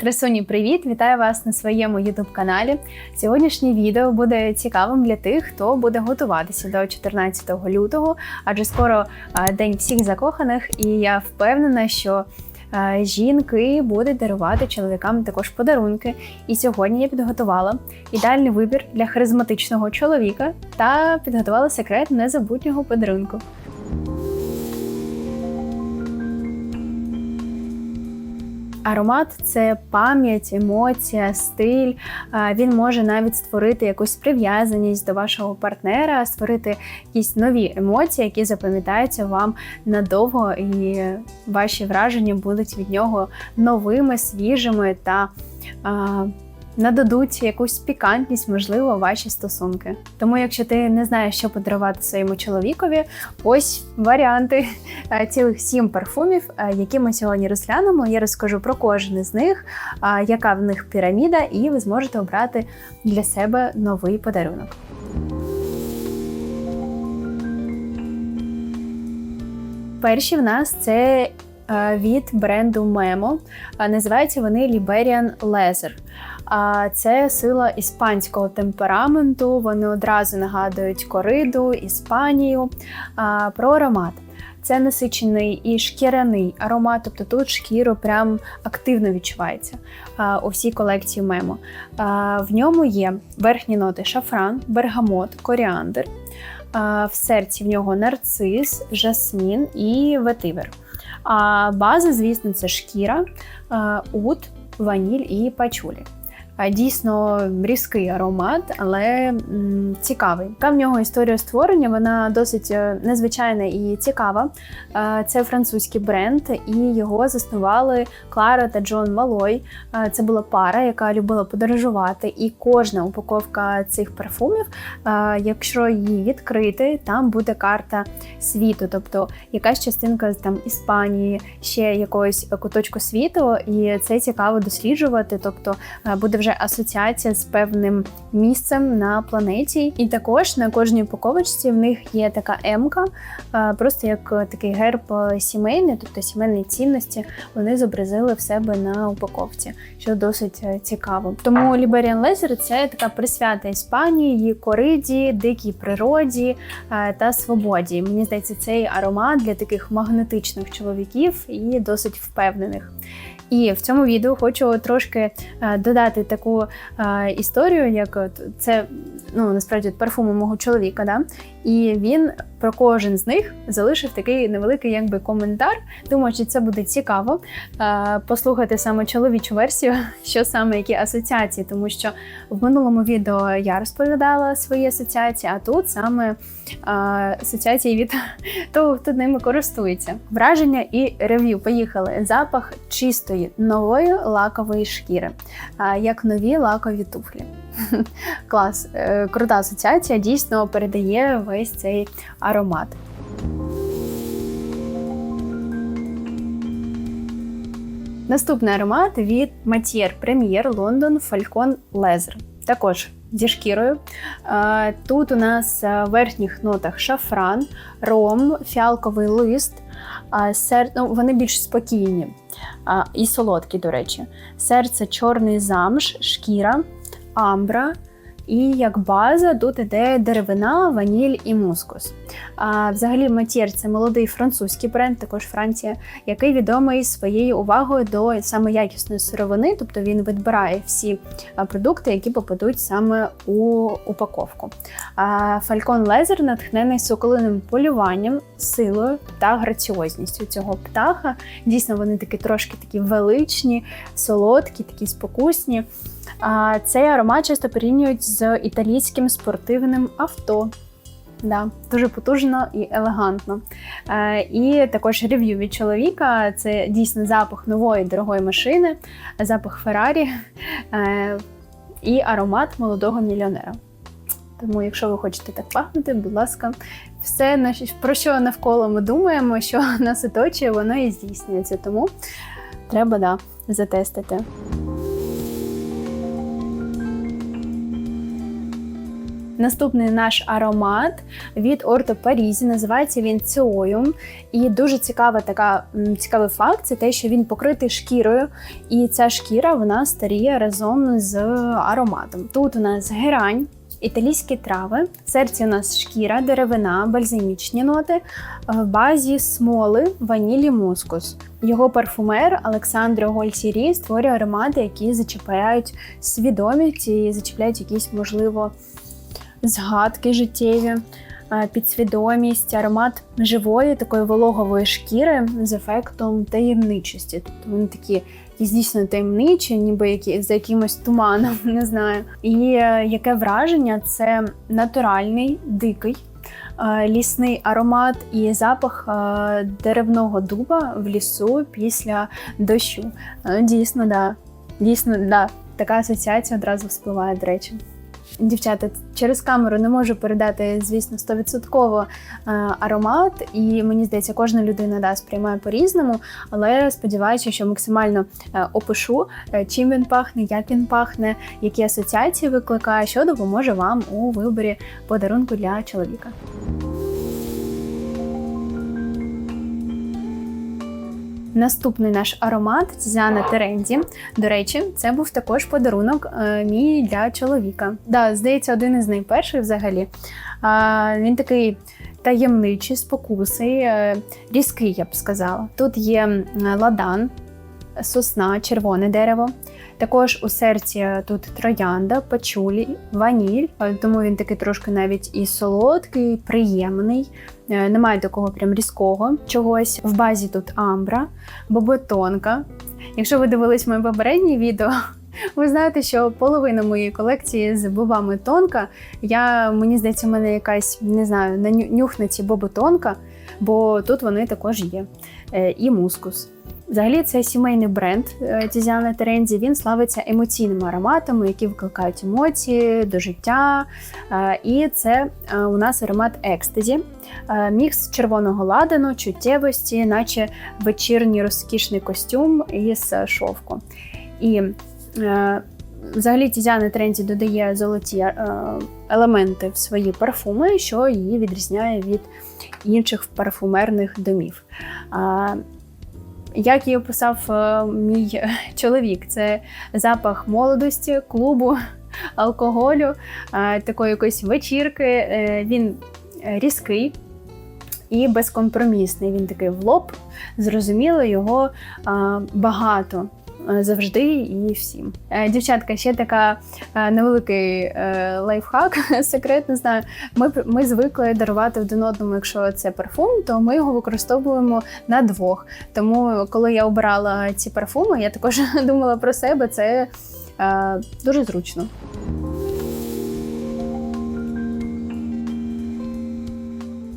Красуні, привіт! Вітаю вас на своєму youtube каналі. Сьогоднішнє відео буде цікавим для тих, хто буде готуватися до 14 лютого, адже скоро день всіх закоханих, і я впевнена, що жінки будуть дарувати чоловікам також подарунки. І сьогодні я підготувала ідеальний вибір для харизматичного чоловіка та підготувала секрет незабутнього подарунку. Аромат це пам'ять, емоція, стиль. Він може навіть створити якусь прив'язаність до вашого партнера, створити якісь нові емоції, які запам'ятаються вам надовго, і ваші враження будуть від нього новими, свіжими та. Нададуть якусь пікантність, можливо, ваші стосунки. Тому, якщо ти не знаєш, що подарувати своєму чоловікові, ось варіанти Е, цілих сім парфумів, е, які ми сьогодні розглянемо. Я розкажу про кожен із них, е, яка в них піраміда, і ви зможете обрати для себе новий подарунок. Перші в нас це від бренду Memo. Називаються вони Liberian Leather. Це сила іспанського темпераменту. Вони одразу нагадують кориду, Іспанію. Про аромат. Це насичений і шкіряний аромат, тобто тут шкіру прям активно відчувається у всій колекції мемо. В ньому є верхні ноти шафран, бергамот, коріандр. В серці в нього нарцис, жасмін і ветивер. А база, звісно, це шкіра, ут, ваніль і пачулі. Дійсно різкий аромат, але цікавий. Яка в нього історія створення? Вона досить е, незвичайна і цікава. Це французький бренд, і його заснували Клара та Джон Малой. Це була пара, яка любила подорожувати. І кожна упаковка цих парфумів, якщо її відкрити, там буде карта світу, тобто якась частинка там Іспанії, ще якогось куточку світу, і це цікаво досліджувати. Тобто буде вже вже асоціація з певним місцем на планеті. І також на кожній упаковочці в них є така емка, просто як такий герб сімейний, тобто сімейні цінності, вони зобразили в себе на упаковці, що досить е, цікаво. Тому Liberian Leather – це така присвята Іспанії, її кориді, дикій природі е, та свободі. Мені здається, цей аромат для таких магнетичних чоловіків і досить впевнених. І в цьому відео хочу трошки е, додати таку е, історію, як це ну насправді парфуми мого чоловіка. Да? І він про кожен з них залишив такий невеликий якби коментар. Думаю, що це буде цікаво е, послухати саме чоловічу версію, що саме які асоціації, тому що в минулому відео я розповідала свої асоціації, а тут саме асоціації від того, хто ними користується. Враження і рев'ю. Поїхали. Запах чистої нової лакової шкіри, як нові лакові туфлі. Клас, е, крута асоціація дійсно передає весь цей аромат. Наступний аромат від Matier Premier London Falcon Leather. Також зі шкірою. Е, тут у нас в верхніх нотах шафран, ром, фіалковий лист, ну, вони більш спокійні і солодкі, до речі. Серце чорний замш, шкіра, амбра. І як база тут іде деревина, ваніль і мускус. А Взагалі, Матір це молодий французький бренд, також Франція, який відомий своєю увагою до саме якісної сировини, тобто він відбирає всі продукти, які попадуть саме у упаковку. Falcon Leather натхнений соколиним полюванням, силою та граціозністю цього птаха. Дійсно, вони такі трошки такі величні, солодкі, такі спокусні. Цей аромат часто порівнюють з італійським спортивним авто. Да, Дуже потужно і елегантно. Е, І також рев'ю від чоловіка це дійсно запах нової дорогої машини, запах Феррарі е, і аромат молодого мільйонера. Тому, якщо ви хочете так пахнути, будь ласка, все, про що навколо ми думаємо, що нас оточує, воно і здійснюється. Тому треба да, затестити. Наступний наш аромат від Орто Парізі. Називається він Ціоюм. І дуже цікава така цікавий факт це те, що він покритий шкірою, і ця шкіра вона старіє разом з ароматом. Тут у нас герань. Італійські трави, серці у нас шкіра, деревина, бальзамічні ноти, в базі смоли, ванілі, мускус. Його парфумер Олександро Гольтірі створює аромати, які зачіпають свідомість і зачіпляють якісь, можливо, згадки життєві, е, підсвідомість, аромат живої, такої вологової шкіри з ефектом таємничості. Тобто вони такі якісь дійсно таємничі, ніби які за якимось туманом, не знаю. І е, яке враження це натуральний, дикий. е, Лісний аромат і запах деревного дуба в лісу після дощу. Дійсно, да. Дійсно, да. Така асоціація одразу вспливає, до речі. Дівчата, через камеру не можу передати, звісно, 100% е, аромат, і мені здається, кожна людина да, сприймає по-різному, але сподіваюся, що максимально е, опишу, е, чим він пахне, як він пахне, які асоціації викликає, що допоможе вам у виборі подарунку для чоловіка. Наступний наш аромат Тізяна Теренді. До речі, це був також подарунок е, мій для чоловіка. Да, здається, один із найперших взагалі. А, він такий таємничий, спокусий, е, різкий, я б сказала. Тут є ладан, сосна, червоне дерево. Також у серці тут троянда, пачулі, ваніль, е, тому він такий трошки навіть і солодкий, приємний. Е, Немає такого прям різкого чогось. В базі тут амбра, боботонка. Якщо ви дивились моє попереднє відео, ви знаєте, що половина моєї колекції з бобами тонка. Я мені здається, в мене якась не знаю, на ню- нюх на ці боботонка, бо тут вони також є. Е, І мускус. Взагалі, це сімейний бренд е, Тізяна Терензі. Він славиться емоційними ароматами, які викликають емоції до життя. Е, І це е, у нас аромат екстазі, мікс червоного ладану, чуттєвості, наче вечірній розкішний костюм із шовку. І взагалі Тізяна Трензі додає золоті елементи в свої парфуми, що її відрізняє від інших парфумерних домів. Як її описав е, мій чоловік, це запах молодості, клубу, алкоголю, е, такої якоїсь вечірки. Е, Він різкий і безкомпромісний. Він такий в лоб, зрозуміло, його багато. Е, Завжди і всім. Е, Дівчатка, ще така е, невеликий лайфхак, секрет, не знаю. Ми, ми звикли дарувати один одному, якщо це парфум, то ми його використовуємо на двох. Тому, коли я обирала ці парфуми, я також думала про себе. Це дуже зручно.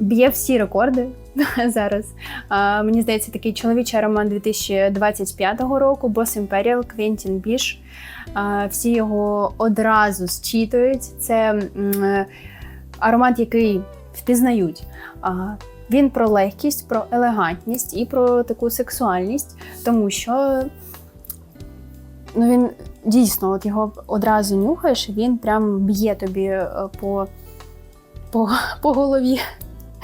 Б'є всі рекорди зараз. А, мені здається, такий чоловічий роман 2025 року, Boss Imperial, Квентін Біш. А, всі його одразу зчитують. Це аромат, який впізнають. А, він про легкість, про елегантність і про таку сексуальність, тому що ну, він дійсно, от його одразу нюхаєш, він прям б'є тобі е, по, по, по голові.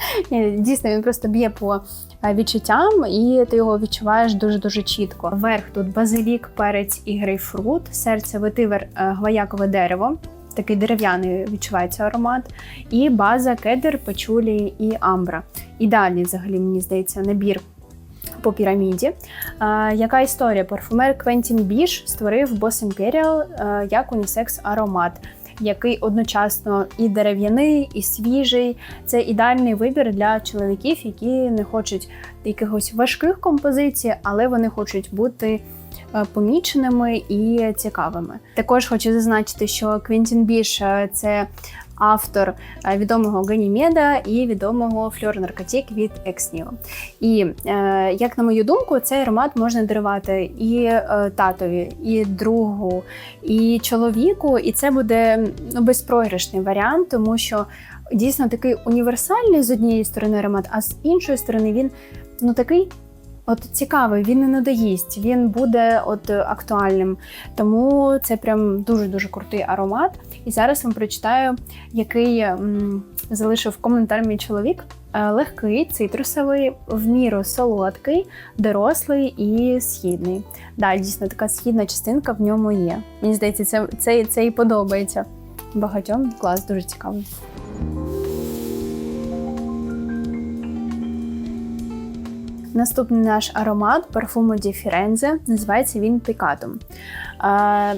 Дійсно, він просто б'є по е, відчуттям, і ти його відчуваєш дуже-дуже чітко. Верх тут базилік, перець і грейпфрут, серце ветивер, е, гвоякове дерево. Такий дерев'яний відчувається аромат, і база кедр, пачулі і амбра. Ідеальний, взагалі, мені здається, набір по піраміді. Е, яка історія? Парфумер Квентін Біш створив Boss Imperial е, як унісекс аромат, який одночасно і дерев'яний, і свіжий. Це ідеальний вибір для чоловіків, які не хочуть якихось важких композицій, але вони хочуть бути е, поміченими і цікавими. Також хочу зазначити, що Квінтін Біш е, це автор е, відомого Ганімеда і відомого фльор наркотик від Ексніло. І е, як на мою думку, цей аромат можна дарувати і е, татові, і другу, і чоловіку, і це буде ну, безпрограшний варіант, тому що дійсно такий універсальний з однієї сторони аромат, а з іншої сторони він ну такий от цікавий, він не надоїсть, він буде от актуальним. Тому це прям дуже-дуже крутий аромат. І зараз вам прочитаю, який м, залишив коментар мій чоловік. Е, Легкий, цитрусовий, в міру солодкий, дорослий і східний. Да, дійсно така східна частинка в ньому є. Мені здається, це, це, це і подобається багатьом. Клас, дуже цікаво. Наступний наш аромат парфуму Ді Фірензе. Називається він Пікатум. А,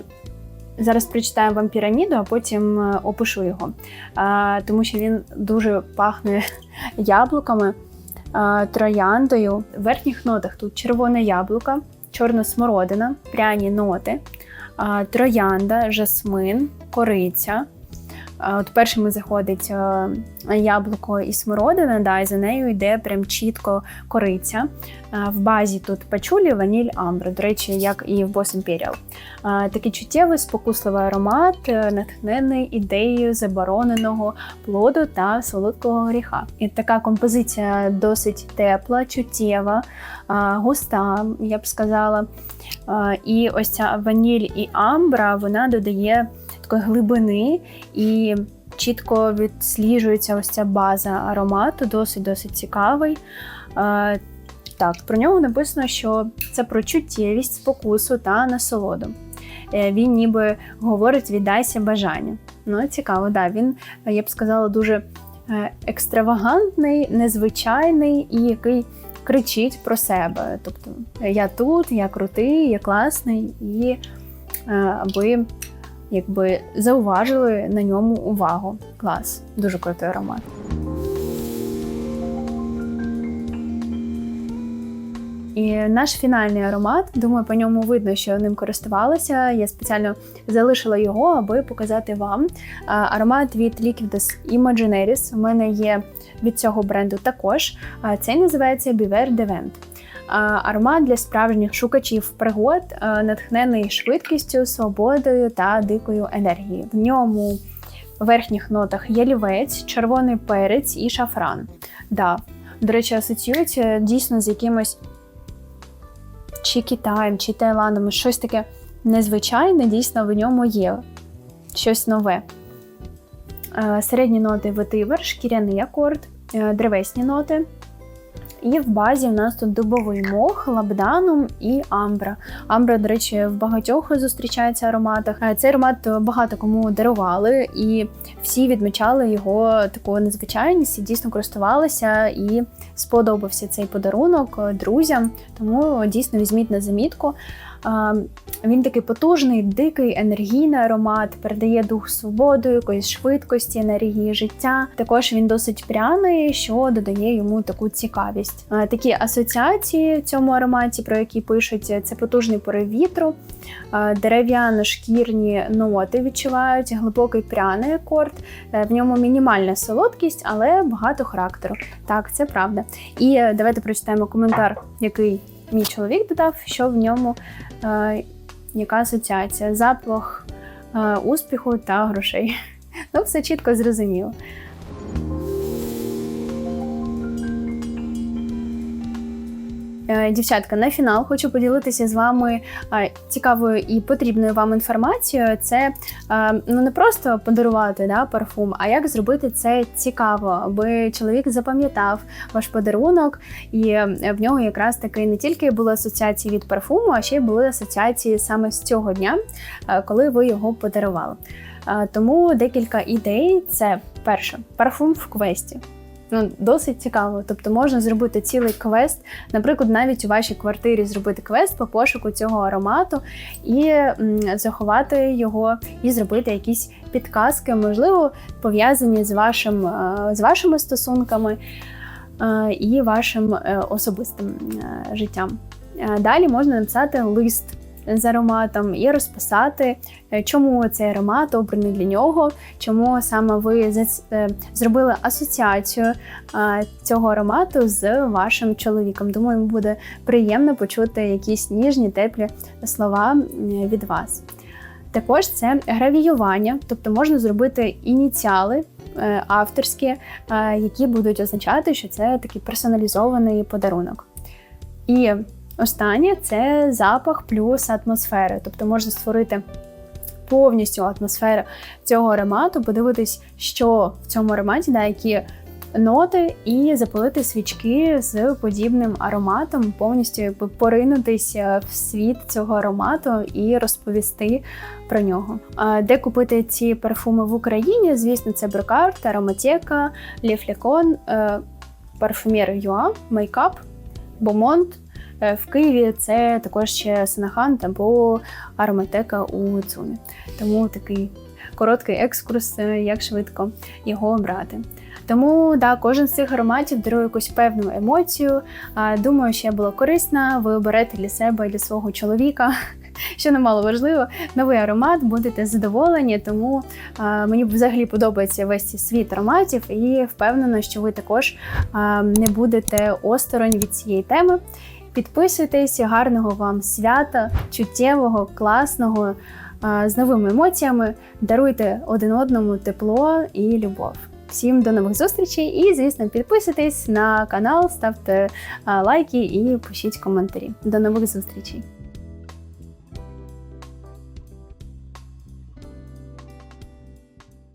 Зараз прочитаю вам піраміду, а потім е, опишу його, тому що він дуже пахне яблуками, трояндою. В верхніх нотах тут червоне яблуко, чорна смородина, пряні ноти, троянда, жасмин, кориця. От першими заходить е, яблуко і смородина, да, і за нею йде прям чітко кориця. В базі тут пачулі, ваніль, амбра, до речі, як і в Boss Imperial. Такий чуттєвий, спокусливий аромат, е, натхнений ідеєю забороненого плоду та солодкого гріха. І така композиція досить тепла, чуттєва, густа, я б сказала. І ось ця ваніль і амбра вона додає такої глибини і чітко відсліджується ось ця база аромату, досить досить цікавий. Е, Так, про нього написано, що це про чуттєвість, спокусу та насолоду. Е, Він ніби говорить віддайся бажання. Ну, цікаво, да. Він, я б сказала, дуже е, екстравагантний, незвичайний і який кричить про себе. Тобто я тут, я крутий, я класний, і аби якби зауважили на ньому увагу. Клас, дуже крутий аромат. І наш фінальний аромат, думаю, по ньому видно, що ним користувалася. Я спеціально залишила його, аби показати вам. Аромат від Liquidus Imagineris. У мене є від цього бренду також. Цей називається Biver de Аромат для справжніх шукачів пригод, натхнений швидкістю, свободою та дикою енергією. В ньому в верхніх нотах ялівець, червоний перець і шафран. Да. До речі, асоціюється дійсно з якимось чи Китаєм, чи Таїландом, щось таке незвичайне, дійсно в ньому є щось нове. Е, Середні ноти ветивер, шкіряний акорд, е, древесні ноти. І в базі в нас тут дубовий мох, лабданум і амбра. Амбра, до речі, в багатьох зустрічається ароматах. Е, Цей аромат багато кому дарували, і всі відмічали його таку незвичайність і дійсно користувалися. І сподобався цей подарунок друзям. Тому дійсно візьміть на замітку. Він такий потужний, дикий, енергійний аромат, передає дух свободи, якоїсь швидкості, енергії життя. Також він досить пряний, що додає йому таку цікавість. Такі асоціації в цьому ароматі, про які пишуть, це потужний порив вітру, дерев'яно-шкірні ноти відчувають, глибокий пряний акорд. Е, В ньому мінімальна солодкість, але багато характеру. Так, це правда. І е, давайте прочитаємо коментар, який мій чоловік додав, що в ньому е, яка асоціація, запах е, успіху та грошей. Ну, все чітко зрозуміло. Дівчатка, на фінал хочу поділитися з вами е, цікавою і потрібною вам інформацією. Це е, ну не просто подарувати да, парфум, а як зробити це цікаво, аби чоловік запам'ятав ваш подарунок, і в нього якраз таки не тільки були асоціації від парфуму, а ще й були асоціації саме з цього дня, коли ви його подарували. Тому декілька ідей: це перше парфум в квесті. Ну, досить цікаво. Тобто можна зробити цілий квест, наприклад, навіть у вашій квартирі зробити квест по пошуку цього аромату і заховати його, і зробити якісь підказки, можливо, пов'язані з вашим е, з вашими стосунками е, і вашим е, особистим життям. Далі можна написати лист з ароматом і розписати, е, чому цей аромат обраний для нього, чому саме ви е, зробили асоціацію е, цього аромату з вашим чоловіком. Думаю, йому буде приємно почути якісь ніжні, теплі слова від вас. Також це гравіювання, тобто можна зробити ініціали авторські, які будуть означати, що це такий персоналізований подарунок. І останнє це запах плюс атмосфери. Тобто можна створити повністю атмосферу цього аромату, подивитись, що в цьому ароматі, да, які ноти, і запалити свічки з подібним ароматом, повністю поринутися в світ цього аромату і розповісти про нього. Де купити ці парфуми в Україні? Звісно, це Брокарт, Ароматека, Ліфлікон, Парфумер Юа, Мейкап, Бомонт. Е, В Києві це також ще Сенахант або Ароматека у Цумі. Тому такий короткий екскурс, е, як швидко його обрати. Тому да, кожен з цих ароматів дарує якусь певну емоцію. Думаю, що було корисно. Ви оберете для себе для свого чоловіка, що немало важливо, новий аромат, будете задоволені. Тому а, мені взагалі подобається весь цей світ ароматів, і впевнена, що ви також а, не будете осторонь від цієї теми. Підписуйтесь, гарного вам свята, чуттєвого, класного, з новими емоціями. Даруйте один одному тепло і любов. Всім до нових зустрічей і, звісно, підписуйтесь на канал, ставте лайки і пишіть коментарі. До нових зустрічей!